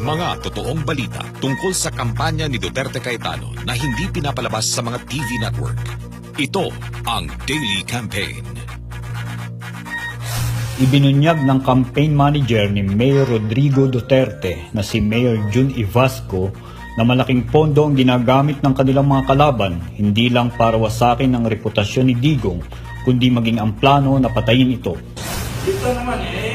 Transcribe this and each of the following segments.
Mga totoong balita tungkol sa kampanya ni Duterte Cayetano na hindi pinapalabas sa mga TV network. Ito ang Daily Campaign. Ibinunyag ng campaign manager ni Mayor Rodrigo Duterte na si Mayor Jun Ivasco na malaking pondo ang ginagamit ng kanilang mga kalaban hindi lang para wasakin ang reputasyon ni Digong kundi maging ang plano na patayin ito. Dito naman eh,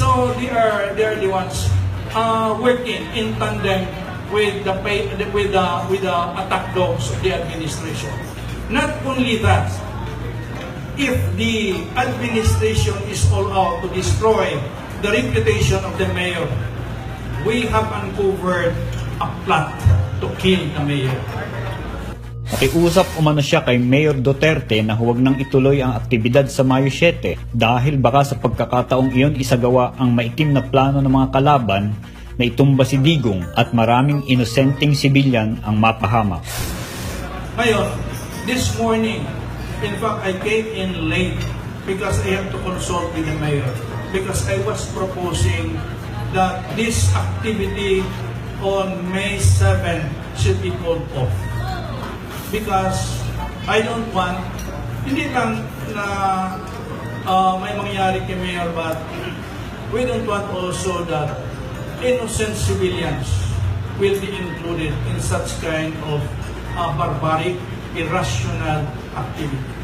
So they are they are the ones uh, working in tandem with the pay, with the with the attack dogs of the administration. Not only that, if the administration is all out to destroy the reputation of the mayor, we have uncovered a plot to kill the mayor. Nakiusap umano siya kay Mayor Duterte na huwag nang ituloy ang aktibidad sa Mayo 7 dahil baka sa pagkakataong iyon isagawa ang maitim na plano ng mga kalaban na itumba si Digong at maraming inosenteng sibilyan ang mapahamak. Ngayon, this morning, in fact, I came in late because I have to consult with the mayor because I was proposing that this activity on May 7 should be called off. Because I don't want, hindi lang na uh, may mangyari kay Mayor, but we don't want also that innocent civilians will be included in such kind of uh, barbaric, irrational activity.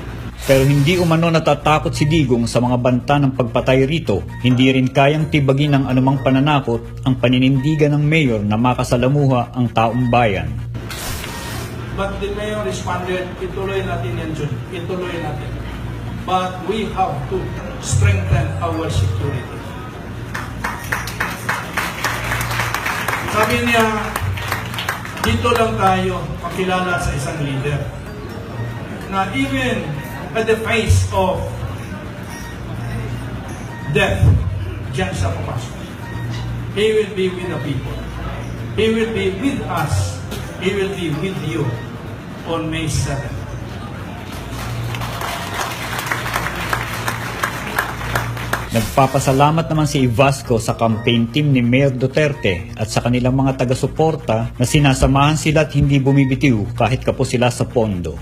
Pero hindi umano natatakot si Digong sa mga banta ng pagpatay rito. Hindi rin kayang tibagin ng anumang pananakot ang paninindigan ng mayor na makasalamuha ang taong bayan. But the mayor responded, ituloy natin yan, Jun. Ituloy natin. But we have to strengthen our security. Sabi niya, dito lang tayo makilala sa isang leader na even at the face of death, diyan siya papasok. He will be with the people. He will be with us. He will be with you on May 7. Nagpapasalamat naman si Ivasco sa campaign team ni Mayor Duterte at sa kanilang mga taga-suporta na sinasamahan sila at hindi bumibitiw kahit kapos sila sa pondo.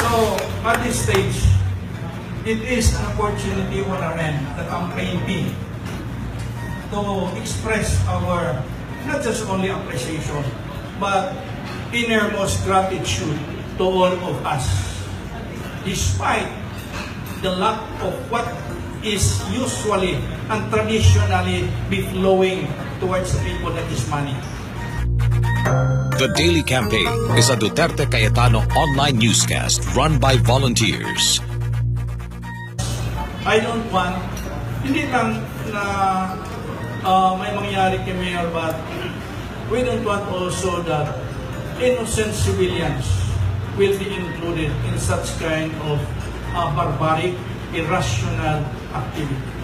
So, at this stage, it is an opportunity for our men, the campaign team, to express our not just only appreciation, but innermost gratitude to all of us. Despite the lack of what is usually and traditionally be flowing towards the people that is money. The Daily Campaign is a Duterte Cayetano online newscast run by volunteers. I don't want, hindi lang na uh, may mangyari kay Mayor, but we don't want also that innocent civilians will be included in such kind of uh, barbaric, irrational activity.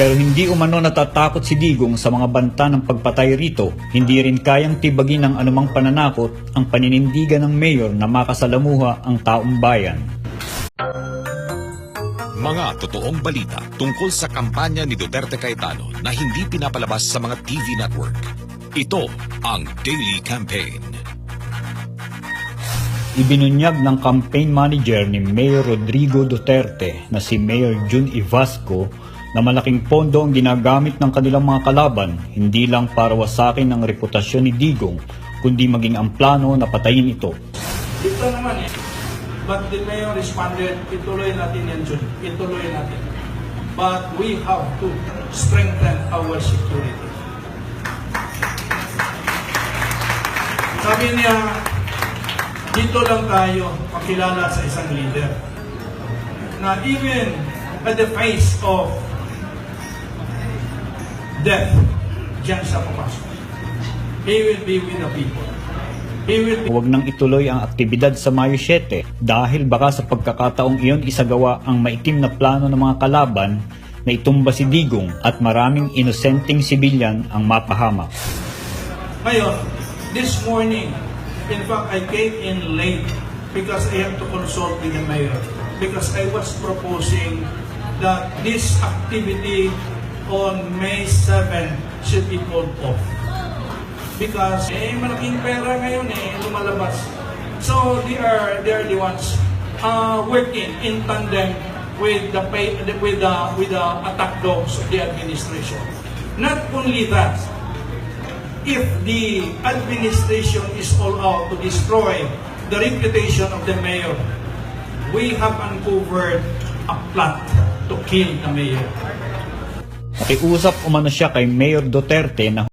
Pero hindi umano natatakot si Digong sa mga banta ng pagpatay rito. Hindi rin kayang tibagin ng anumang pananakot ang paninindigan ng mayor na makasalamuha ang taong bayan. Mga totoong balita tungkol sa kampanya ni Duterte Cayetano na hindi pinapalabas sa mga TV network. Ito ang Daily Campaign. Ibinunyag ng campaign manager ni Mayor Rodrigo Duterte na si Mayor Jun Ivasco na malaking pondo ang ginagamit ng kanilang mga kalaban hindi lang para wasakin ang reputasyon ni Digong kundi maging ang plano na patayin ito. Dito naman eh. But the mayor responded, ituloy natin yan, Jun. Ituloy natin. But we have to strengthen our security. Sabi niya, dito lang tayo makilala sa isang leader na even at the face of death, diyan siya papasok. He will be with the people. Will Huwag nang ituloy ang aktibidad sa Mayo 7 dahil baka sa pagkakataong iyon isagawa ang maitim na plano ng mga kalaban na itumba si Digong at maraming inosenteng sibilyan ang mapahamak. Ngayon, this morning, in fact, I came in late because I have to consult with the mayor because I was proposing that this activity on May 7 should be pulled off. Because eh, malaking pera ngayon eh, lumalabas. So they are they are the ones uh, working in tandem with the pay, with the with the attack dogs of the administration. Not only that, if the administration is all out to destroy the reputation of the mayor, we have uncovered a plot to kill the mayor. Nakiusap umano siya kay Mayor Duterte na